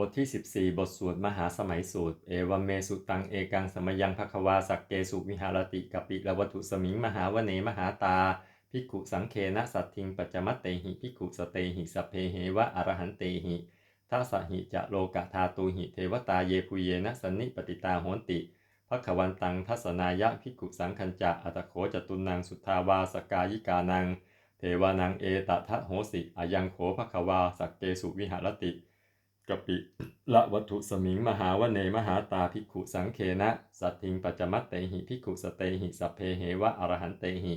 บทที่ 14 บทสวดมหาสมัยสูตร เอวัมเมสุตังเอกังสมยังภควาสักเกสุวิหารติกปิละวัตุสมิงมหาวเนมหาตา ภิกขุสังเคนะสัตทิงปัจจมัตเตหิภิกขุสเตหิสพเพเหวะอรหันเตหิทัสสหิจะโลกะธาตูหิเทวตาเยปุเยนะสันนิปติตาโหนติภควันตังทัศนายะภิกขุสังคัญจะอัตโขจตุนังสุทาวาสกายิกานัง เทวานังเอตทะโหสิอายังโขภควาสักเกสุวิหารติ กปิละวัตถุสมิงมหาวเนมหาตาภิกขุสังเคนะสัตทิงปัจจมัตเตหิภิกขุสเตหิสัพเพเหวะอรหันเตหิ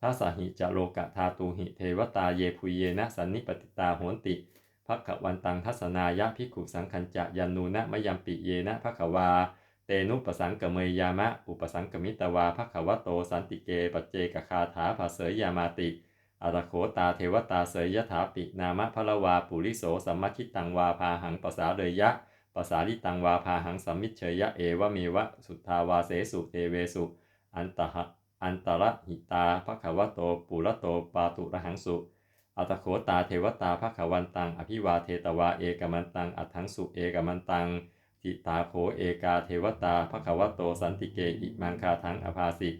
ทัสสหิจะโลกะธาตูหิเทวตาเยพุเยนะสันนิปติตาโหนติภักขวันตังทัศนายะภิกขุสังคัญจะยันนูนะมยัมปิเยนะภักขวา เตนุปสังกเมยยามะ อุปสังกมิตวาภักขวโตสันติเกปเจกคาถาภาเสยยามาติ อาตโขตาเทวตาเสยยถาปินามะพละวาปุริโสสัมมคิตังวาพาหังปสาเลยยะปสาลิตังวาพาหังสัมมิเชยยะเอวเมวะสุทธาวาเสสุเทเวสุอันตหะอันตระหิตาภควโตปุระโตปาตุระหังสุ อัตโขตาเทวตาภควันตัง อภิวาเทตวาเอกมันตัง อัถังสุเอกมันตังทิตาโขเอกาเทวตาภควโตสันติเกอิมังคาทังอภาสิ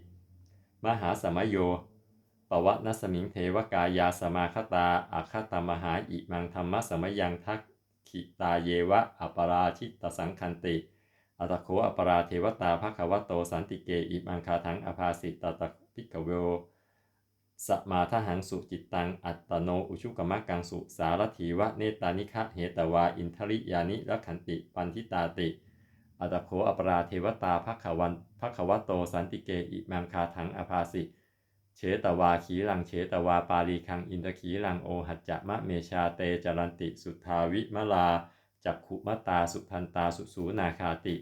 มหาสมโย ปวะนัสมิงเทวกายาสมาคตาอาคตมหาอิมังธรรมสมยังทักขิตาเยวะอปราชิตสังคันติอัตโขอปราเทวตาภควโตสันติเกอิมังคาทังอภาสิตตะพิกเวโอสมาทหังสุจิตตังอัตโนอุชุกมะกังสุสารถีวะเนตานิคะเหตวาอินทริยานิรักขันติปันทิตาติอัตโขอปราเทวตาภควันภควโตสันติเกอิมังคาทังอภาสิ เฉตวาขีลังเฉตวาปาลีคังอินทขีลังโอหัจจะมะเมชาเตจรันติสุทธาวิมลาจักขุมตาสุพันตาสุสูนาคาติ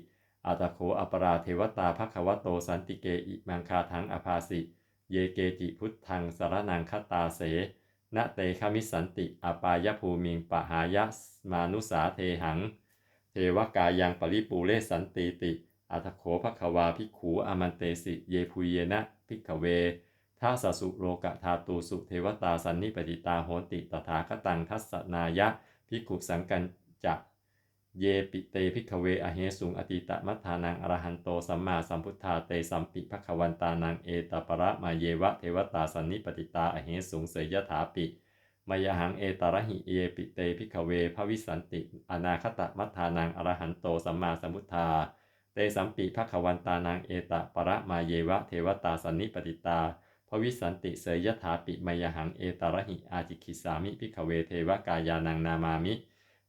อัตโขอปราเทวตาภควโตสันติเกอิมังคาทังอภาสิ เยเกจิพุทธังสารนังคตาเสณเตคามิสันติอปายภูมิงปหายะมานุสาเทหัง เทวกายังปริปูเลสันติติอัตโขภควาภิกขูอามันเตสิ เยพุเยนะภิกขเว ท้าสสุโลกะธาตูสุเทวตาสันนิปติตาโหนติตถาคตังทัสสนายะภิกุสังกันจะเยปิเตภิกเวอเหสุงอติตมัทธานังอรหันโตสัมมาสัมพุทธาเตสัมปิภควันตานังเอตประมาเยวะเทวตาสันนิปติตาอเหสุงเสยยถาปิมยหังเอตระหิเยปิเตภิกเวภวิสันติ อนาคตมัทธานังอรหันโตสัมมาสัมพุทธา เตสัมปิภควันตานังเอตประมาเยวะเทวตาสันนิปติตา พวิสันติเสยยถาปิมยหังเอตระหิอาจิคิสามิพิขเวเทวกายานังนามามิ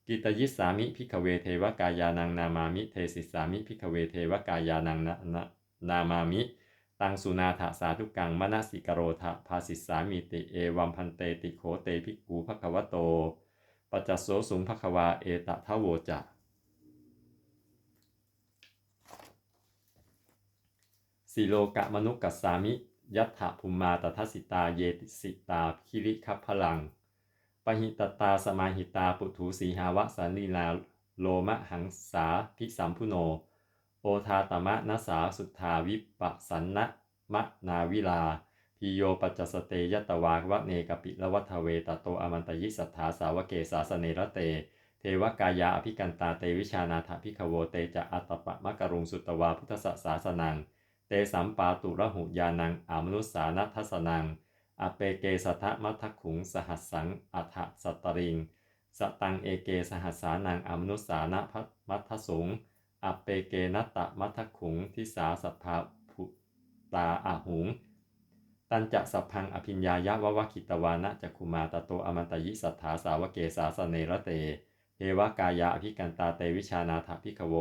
กิตยิสามิพิขเวเทวกายานังนามามิ เทสิสามิพิขเวเทวกายานังนานามามิ ตังสุนาถาสาธุกังมนสิกโรธาภาสิสามิติเอวัมพันเตติโขเตภิกขูภควโตปัจจโสสุงภควาเอตทะโวจะสิโลกะมนุกัสสามิ ยัตถภูมมาตทัสิตาเยติสิตาคิริคัพพลัง ปหิตตาสมาหิตาปุถุสีหาวะสันลีลาโลมะหังสาภิสัมพุโน โอทาตมะนัสสาสุทธาวิปปสันนะมะนาวิลาพิโยปัจจสเตยตวาวะเนกปิละวัฏเวตโตอมันตยิสัทธาสาวเกสาสเนระเต เทวกายาอภิกันตาเตวิชานาถพิขโวเตจะอัตตปะมะกรุงสุตวาพุทธสสาสนัง เตสัมปาตุระหุยานังอามนุสานัทสนัง อเปเกสัทมัทขุงสหัสสังอัฐสัตริง สตังเอเกสหัสสานังอมนุสานะพัทมัทสุง อเปเกนัตตมัทขุงทิสาสัพพาภุตาอาหุง ตันจะสัพพังอภิญญายะวะวะคิตวานะจักุมาตโตอมันตยิสัทธาสาวเกสาสเนระเตเทวกายาอภิกันตาเตวิชานาถพิขโว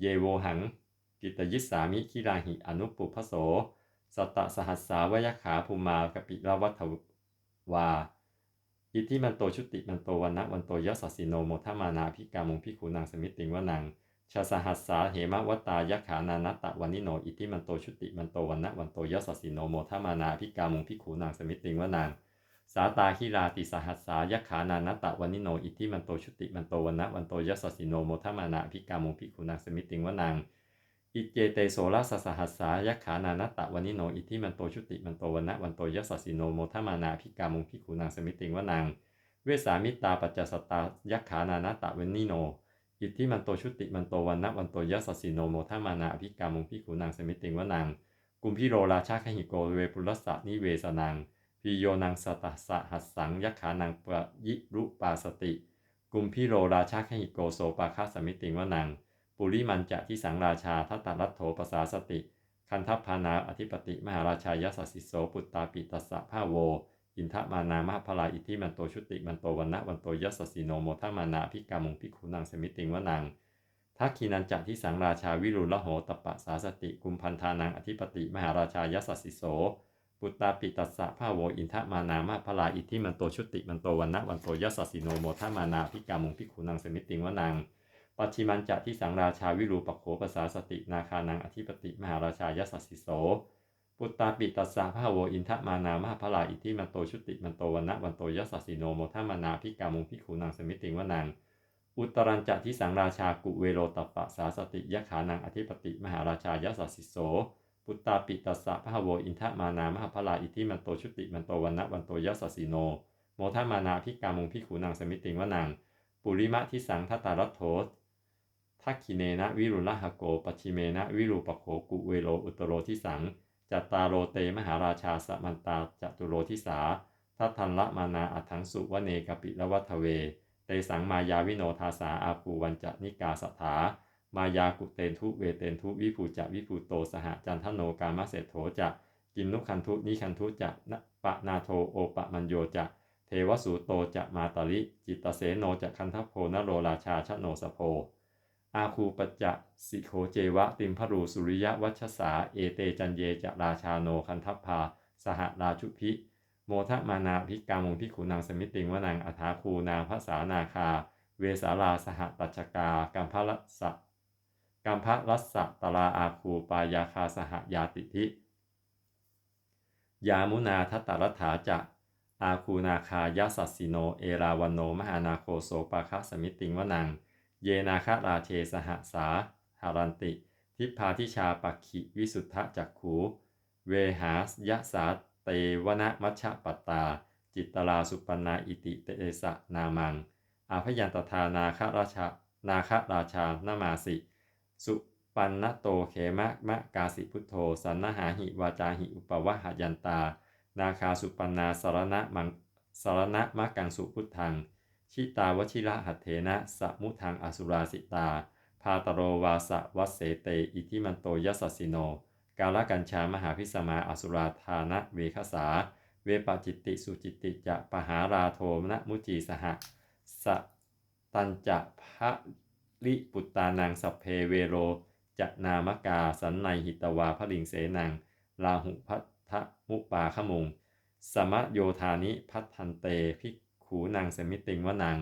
เยโวหัง กิตยิสามิคิราหิอนุปุพโสสตตสหัสสาวยขาภูมากปิลวัฏวา อิทิมันโตชุติมันโตวันนะวันโตยสสสิโนโมทมานาพิกามุงพิคูนางสมิติงวนังชาสหัสสาเหมวตายขานานัตตะวันิโน อิทิมันโตชุติมันโตวันนะวันโตยสสสิโนโมทมานาพิกามุงพิคูนางสมิติงวนังสาตาคิราติสหัสสายขานานัตตะวันิโน อิทิมันโตชุติมันโตวันนะวันโตยสสสิโนโมทมานาพิกามุงพิคูนางสมิติงวนัง อิเจเตโสราสสหัสสายักขานานัตตะวันิโน อิทิมันโตชุติมันโตวันนะวันโตยสสสิโนโมทมานาพิกามุงพิคูนางสมิติงวนังเวสามิตาปัจจสตายักขานานัตตะวันิโน อิทิมันโตชุติมันโตวันนะวันโตยัสสิโนโมทมานาอภิกามุงพิขุนางสมิติงวนังกุมพิโรราชาขหิโกเวปุรสสะนิเวสนังพิโยนังสตัสสะหัสสังยักขานังปะยิรุปาสติ กุมพิโรราชาขหิโกโสปาคาสมิติงวนัง ปุริมันจะที่สังราชาทัตตรัตโถปสาสติ คันทัพพานาอธิปติมหาราชายสสสิโสปุตตาปิตัสสะภาโว อินทมานามหาพลาอิทธิมันโตชุติมันโตวันนะวันโตยัสสิโนโมทามานาพิกามุงพิขุนังสมิติงวนังทักขีนันจะที่สังราชาวิรุลโหตปะสาสติกุมพันธานังอธิปติมหาราชายสสสิโสปุตตาปิตัสสะภาโวอินทมานามาพลาอิทธิมันโตชุติมันโตวันนะวันโตยัสสิโนโมทามานาพิกามุงพิขุนังสมิติงวนัง ปัจฉิมันจะที่สังราชาวิรูปโขปสาสตินาคานังอธิปติมหาราชายสสสิโส ปุตตาปิตัสสะภาโวอินทมานามหาพลาอิทิมันโตชุติมันโตวันนะวันโตยัสสิโนโมทามานาพิกามุงพิขุนังสมิติงวนังอุตรัญจะที่สังราชากุเวโรตปะสาสติยะขานังอธิปติมหาราชายสสสิโสปุตตาปิตัสสะพะโวอินทมานามหาพลาอิทิมันโตชุติมันโตวันนะวันโตยัสสิโน โมทามานาพิกามุงพิขุนังสมิติงวนังปุริมะที่สังทัตตารัตโถ ทักขิเนนะวิรุณหโกปชิเมนะวิรูปโขกุเวโรอุตโรที่สังจัตตาโรเตมหาราชาสมันตาจตุโรทิสาทัทันละมานาอัถังสุวเนกปิละวัทเว เตสังมายาวิโนทาสาอาภูวันจะนิกาสถามายากุเตนทุเวเตนทุวิภูจะวิภูโตสหจันทโนกามเสถโถจะกินนุคันทุนิคันทุจะนปะนาโทโอปะมัญโยจะเทวสูโตจะมาตาลิจิตตเสโนจะคันทพโพนโรราชาชโนสโพ อาคูปจจะสิโคเจวะติมพรูสุริยะวัชสา เอเตจันเยจะราชาโนคันทัพพา สหราชุพิ โมทมานาภิกามุงพิขุนางสมิติงวนังอัฐาคูนางภาษานาคา เวสาลาสหตัชกากัมพรัสสะกัมพรัสสะตลาอาคูปายาคาสหยาติทิยามุนาทัตตรัฐาจะอาคูนาคายาสัสสิโน เอราวันโน มหานาโคโสปาคสมิติงวนัง เยนาคราเชสหสาหารันติ ทิพาทิชาปักขิวิสุทธจักขู เวหายะสาเตวนะมัชฌปัตตา จิตตลาสุปนาอิติเตสะนามัง อาพยันตทานาคราชานาคราชานามาสิ สุปันนโตเขมะมะกาสิพุทโธ สันนหาหิวาจาหิอุปวะหยันตา นาคาสุปันนาสารณะมังสารณะมะกังสุพุทธัง ชิตาวชิระหัตเถนะสมุทังอสุราสิตา พาตโรวาสะวัสเสเต อิทิมันโตยัสสิโน กาลกัญชามหาพิสมาอสุราธานะเวคสา เวปจิตติสุจิตติจะปหาราโทมนะมุจีสหะสะตัญจะพระลิปุตตานังสัพเพเวโรจะนามกาสันในหิตวาพลิงเสนังลาหุพัทธมุปาขมุง สมะโยธานิพัทันเตภิก ขูนางเสมิติงวนาง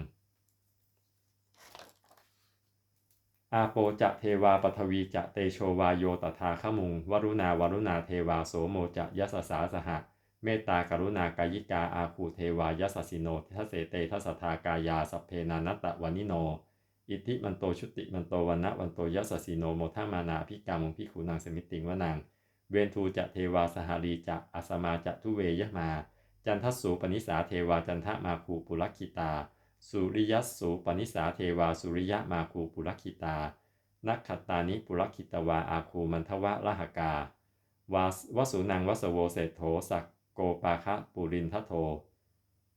อาโปจะเทวาปทวีจะเตโชวาโยตถาขมุง วรุณาวรุณาเทวาโสโมจะยสสาสหะ เมตตากรุณากายิกาอาคูเทวายสสิโนทัสเสเตทัสทากายาสัพเพนานัตตะวานิโน อิทิมันโตชุติมันโตวันนะวันโตยสสิโนโมทามานาพิกามุงพิขูนางสมิติงวนาง เวนทูจะเทวาสหารีจะอัสมาจะทุเวยะมา จันทสูปนิสาเทวาจันทมาคูปุรคิตา สุริยสสูปนิสาเทวาสุริยะมาคูปุรคิตา นักขัตตานิปุรคิตวาอาคูมันทวะละหกาวาสวสุนังวสโวเศธโธสักโกปาคะปุรินทโท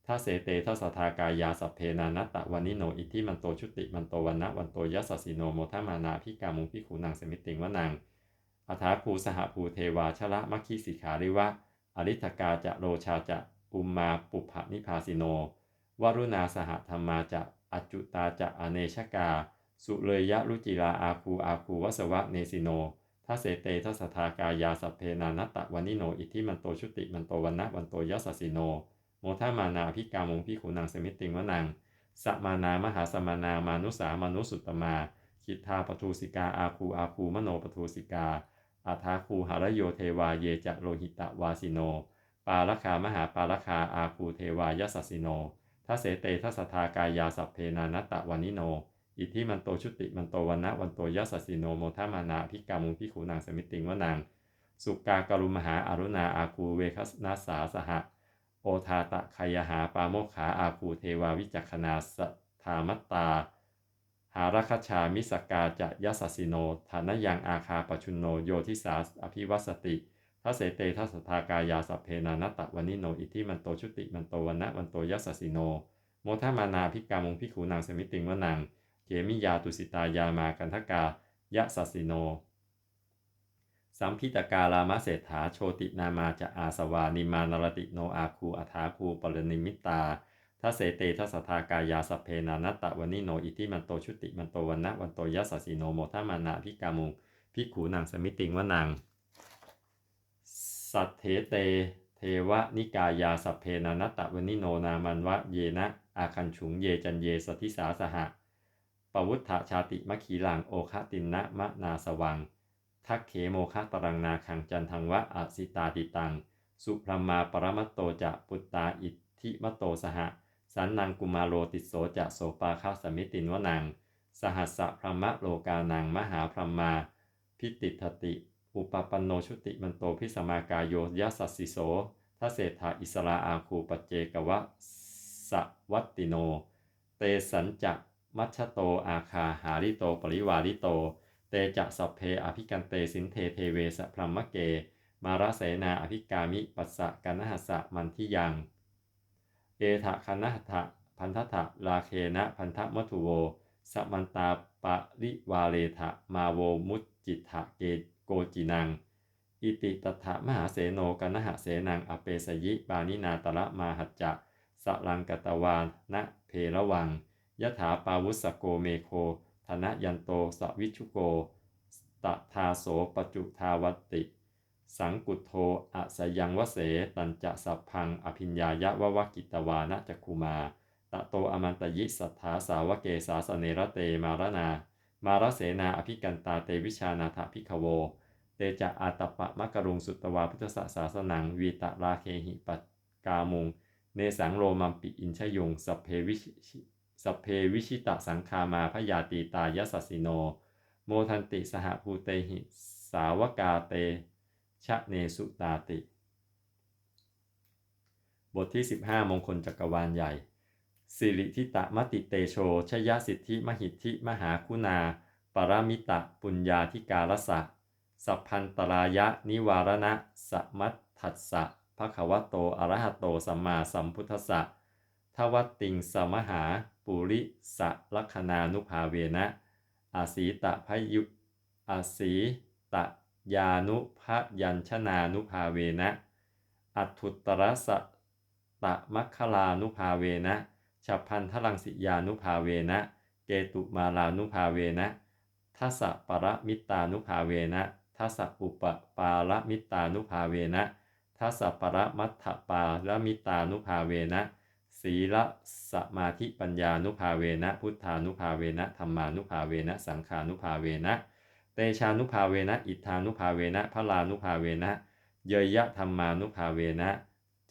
ทัเสเตทัสทากายาสัพเพนานัตตะวานิโนอิทิมันโตชุติมันโตวันนะวันโตยัสสิโนโมทมานาพิกามุงพิขูนางสมิติงวนางอัฐาภูสหภูเทวาชละมัคคิสิขาริวะอริธกาจะโรชาจะ อุมมาปุพนิพาสิโน วรุณาสหธรรมาจะอจจุตาจะอเนชกา สุเลยยะรุจิลาอาคูอาคูวสวะเนสิโนทัเสเตทัสทากายาสัพเพนานัตตะวานิโน อิทิมันโตชุติมันโตวันนะวันโตยัสสสิโน โมทามานาพิกามงพิขูนางสมิติงวนางสัมานามหาสมานามานุสามานุสุตตมาคิทาปทูสิกาอาคูอาคูมโนปทูสิกาอาทาคูหารโยเทวาเยจะโลหิตะวาสิโน ปาลคามหาปาลคาอาคูเทวายสสสิโนทัเสเตทัสทากายาสัพเพนานตตะวานิโน อิทิมันโตชุติมันโตวันนะวันโตยัสสสิโนโมทามานาพิกามุงพิขูนางสมิติงวนางสุกากรุมหาอารุณาอาคูเวคัสนาสาสหะ โอทาตะขยหาปาโมขาอาคูเทวาวิจักขนาสธามัตตา หารคชามิสกาจะยัสสสิโนฐานยังอาคาปชุนโนโยทิสาอภิวัสติ ทัสเสเตทัสสทากายาสัพเพนานัตตะวันิโน อิทิมันโตชุติมันโตวันนะวันโตยัสสิโน โมทมานาพิกามงพิขูนางสมิติงวนางเกมิยาตุสิตายามากันทกายะสัสสิโน สัมพิตการามะเศรษฐาโชตินามาจะอาสวานิมานรติโนอาคูอัฐาคูปรนิมิตาทัสเสเตทัสสทากายาสัพเพนานัตตะวันิโน อิทิมันโตชุติมันโตวันนะวันโตยัสสิโนโมทมานาพิกามุงพิขูนางสมิติงวนาง สัทเถเต เทวนิกายาสัพเพนานัตตะวนิโนนามันวะเยนะอาคันฉุงเยจันเยสทิสาสหะปวุฒชาติมะขีหลังโอคะตินนะมะนาสวัง ทักเขโมคะตรังนาคังจันทังวะอสิตาติตัง สุพรมาปรมัตโตจะปุตตาอิทธิมโตสหะ สันนังกุมารโรติโสจะโสปาคาสมิตินวนัง สหัสสะพรหมโลกานังมหาพรหมา พิติทติ อุปปันโนชุติมันโตพิสมากายโยยัสสิโสทเศรษฐาอิสราอาคูปเจกวะสวัตติโน เตสัญจะมัชโตอาคาหาริโตปริวาริโต เตจะสัพเพอภิกันเตสินเทเทเวสพรมเก มาราเสนาอภิกามิปัสสะกันหัสสะมันทิยัง เอทะคันหัตถะพันธะลาเคนะพันธมัทุโวสมันตาปริวาเลทะมาโวมุจจิตะเก โกจินัง อิติตถะมหาเสโนกันหะเสนังอเปสยิปานินาตระมาหัจจะสลังกตวานะเพระวังยถาปาวุสโกเมโคธนยันโตสวิชุโกตทาโสปจุทาวติ สังกุโทอะสยังวเส ตันจะสัพพัง อภิญญายะววกิตวานะจักคุมา ตะโตอมันตยิสัทธาสาวเกสาสเนระเตมารนา มารเสนาอภิกันตาเตวิชานาถพิขโว เตจะอาตปะมะกรุงสุตตวาพุทธศาสนังวีตะราเคหิปัตกามุง เนสังโรมัมปิอินชยุงสัพเพวิชสัพเพวิชิตะสังคามาพยาตีตายสัสสิโน โมทันติสหภูเตหิสาวกาเตชะเนสุตาติ บทที่ 15 มงคลจักรวาลใหญ่ สิริทิตะมติเตโชชยสิทธิมหิทธิมหาคุณา ปรามิตะปุญญาธิการสะ สัพพันตรายะนิวารณะสมัตถัสสะภควโตอรหะโตสัมมาสัมพุทธัสสะทวัตติงสมหาปุริสะลัคนานุภาเวนะ อาศีตะพยุอาศีตะยานุพยัญชนานุภาเวนะ อัตถุตรสะตะมัคคลานุภาเวนะฉับพันทลังสิยานุภาเวนะ เกตุมาลานุภาเวนะทัสสะปรมิตานุภาเวนะ ทัสอุปปาละมิตานุภาเวนะทัสปรมัตถปาละมิตานุภาเวนะศีละสมาธิปัญญานุภาเวนะพุทธานุภาเวนะธรรมานุภาเวนะสังขานุภาเวนะเตชานุภาเวนะอิทธานุภาเวนะพลานุภาเวนะเยยะธรรมานุภาเวนะ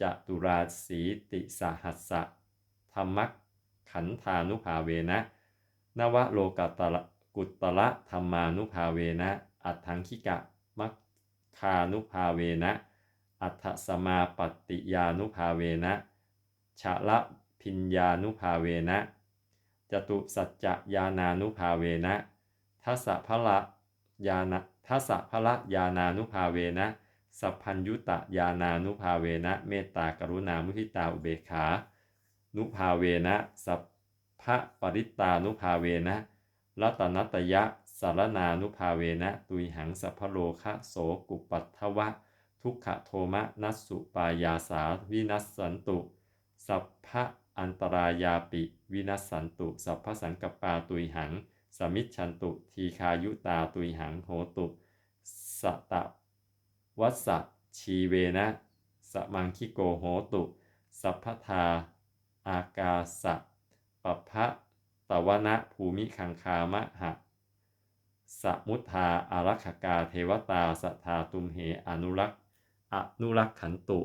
จตุราสีติสหัสสะธรรมขันธานุภาเวนะนวโลกตะกุตระธรรมานุภาเวนะ อัตถังคิกะมัคคานุภาเวนะ อัตถสมาปฏิยานุภาเวนะชะละพิญญานุภาเวนะจตุสัจจยานานุภาเวนะทัสสะพละยานะทัสสะพละยานานุภาเวนะ สัพพัญยุตะยานานุภาเวนะ เมตตากรุณามุทิตาอุเบกขา นุภาเวนะ สัพพะปริตานุภาเวนะรัตนัตยะ สารนานุภาเวนะตุยหังสัพพโลคะโสกุปัตถวะ ทุกขโทมะนัสสุปายาสาวินัสสันตุ สัพพะอันตรายาปิ วินัสสันตุ สัพพสังกปาตุยหัง สมิชชันตุ ทีคายุตาตุยหังโหตุ สตะวัสสะชีเวนะสมังคิโกโหตุ สัพพทา อากาสะปะพะตวนะภูมิคังคามะหะ สมุทธาอารักขกาเทวตาสัทธาตุมเหอนุรักษ์อนุรักขันตุ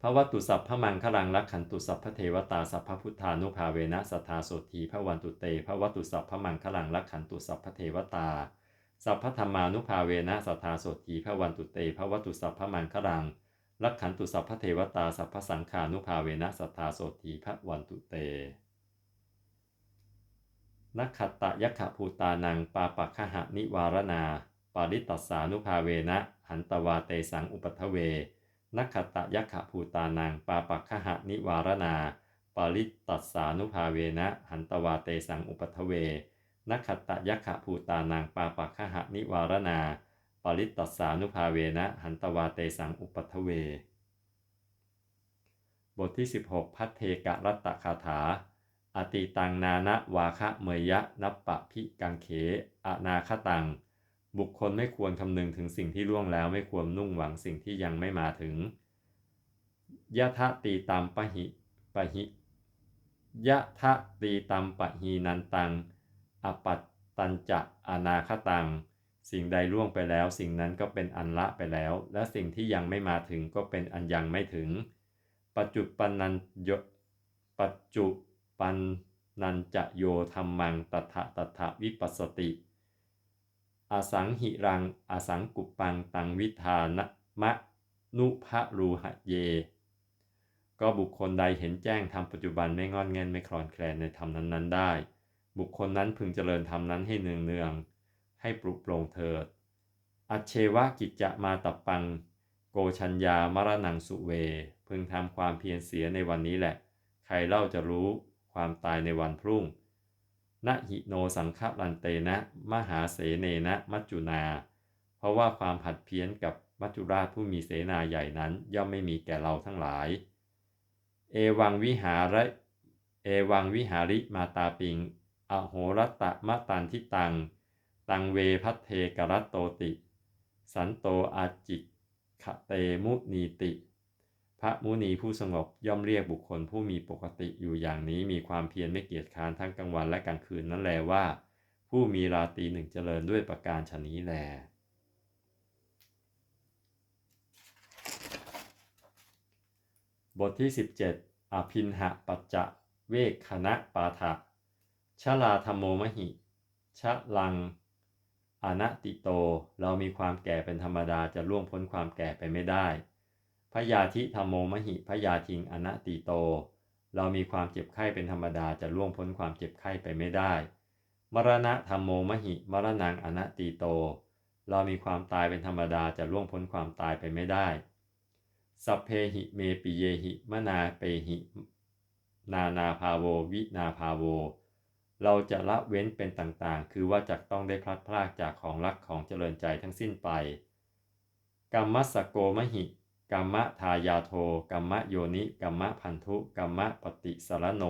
พระวัตุสัพพมังคลังรักขันตุสัพพเทวตาสัพพพุทธานุภาเวนะสัทธาโสธีพระวันตุเตพระวัตุสัพพมังคลังรักขันตุสัพพเทวตา สัพพธรรมานุภาเวนะสัทธาโสธีพระวันตุเตพระวัตุสัพพมังคลังรักขันตุสัพพเทวตาสัพพสังขานุภาเวนะสัทธาโสธีพระวันตุเต นักขตตะยักขภูตานังปาปักขหะนิวารนาปาริตัสานุภาเวนะหันตวาเตสังอุปัทเว นักขตตะยักขภูตานังปาปักขหะนิวารนาปาริตัสานุภาเวนะหันตวาเตสังอุปัทเว นักขตตะยักขภูตานังปาปักขหะนิวารนาปาริตัสสานุภาเวนะหันตวาเตสังอุปัทเว บทที่ 16 พัทเทกะรัตตคาถา อติตังนานะวาคะเมยะนับปะพิกังเขอนาคตัง บุคคลไม่ควรคำนึงถึงสิ่งที่ล่วงแล้วไม่ควรนุ่งหวังสิ่งที่ยังไม่มาถึงยะทะตีตามปะหิปะหิยะทะตีตามปะหีนันตัง อปัตตัญจะอนาคตัง สิ่งใดล่วงไปแล้ว สิ่งนั้นก็เป็นอันละไปแล้ว และสิ่งที่ยังไม่มาถึงก็เป็นอันยังไม่ถึง ปัจจุปนันยปัจจุ ปันนันจะโยธรรมังตถะตถะวิปัสสติ อสังหิรัง อสังกุปปังตังวิธานะมะนุภะรูหะเย ก็บุคคลใดเห็นแจ้งทำปัจจุบันไม่งอนเงินไม่คลอนแคลนในธรรมนั้นๆ ได้ บุคคลนั้นพึงเจริญธรรมนั้นให้เนืองเนืองให้ปลุกโปรงเถิด อัเชวะกิจจะมาตับปัง โกชัญญามรณังสุเว พึงทำความเพียรเสียในวันนี้แหละ ใครเล่าจะรู้ ความตายในวันพรุ่งนะหิโนสังฆลันเตนะ มหาเสเนนะ มัจจุนา เพราะว่าความผัดเพี้ยนกับมัจจุราชผู้มีเสนาใหญ่นั้น ย่อมไม่มีแก่เราทั้งหลาย เอวังวิหาระเอวังวิหาริมาตาปิง อโหรตะมะตันทิตัง ตังเวพัทเทกรัตโตติ สันโตอาจิขะเตมุนีติ พระมุนีผู้สงบย่อมเรียกบุคคลผู้มีปกติอยู่อย่างนี้มีความเพียรไม่เกียจคร้านทั้งกลางวันและกลางคืนนั่นแลว่า ผู้มีราตรีหนึ่งเจริญด้วยประการชนี้แล บทที่ 17 อภินหะปัจจะเวกคณะปาฐะชลาธรรมโมมหิ ชะลัง อนัติโต เรามีความแก่เป็นธรรมดาจะล่วงพ้นความแก่ไปไม่ได้ พยาธิธรรมโมมหิพยาทิงอนัตติโต เรามีความเจ็บไข้เป็นธรรมดาจะล่วงพ้นความเจ็บไข้ไปไม่ได้ มรณะธรรมโมมหิ มรณังอนัตติโต เรามีความตายเป็นธรรมดาจะล่วงพ้นความตายไปไม่ได้ สัพเพหิเมปิเยหิ มนาเปหิ นานาภาโว วินาภาโว เราจะละเว้นเป็นต่างๆ คือว่าจะต้องได้พลัดพรากจากของรักของเจริญใจทั้งสิ้นไปกรรมสโกมหิ กรรมทายาโทกรรมโยนิกรรมพันธุกรรมปฏิสารโน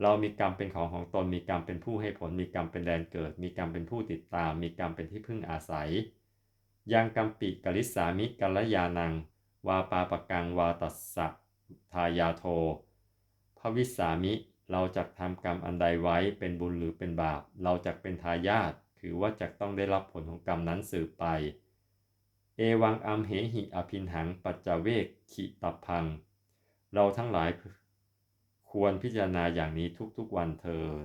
เรามีกรรมเป็นของของตนมีกรรมเป็นผู้ให้ผลมีกรรมเป็นแดนเกิด มีกรรมเป็นผู้ติดตาม มีกรรมเป็นที่พึ่งอาศัยยังกรรมปิกลิสามิกัลยานัง วาปาปกังวาตัสสะทายาโทพระวิสามิเราจะทำกรรมอันใดไว้เป็นบุญหรือเป็นบาป เราจะเป็นทายาทคือว่าจะต้องได้รับผลของกรรมนั้นสืบไป วังอัมเหหิอภินหังปัจจเวกขิตับพัง เราทั้งหลายควรพิจารณาอย่างนี้ทุกๆวันเทิน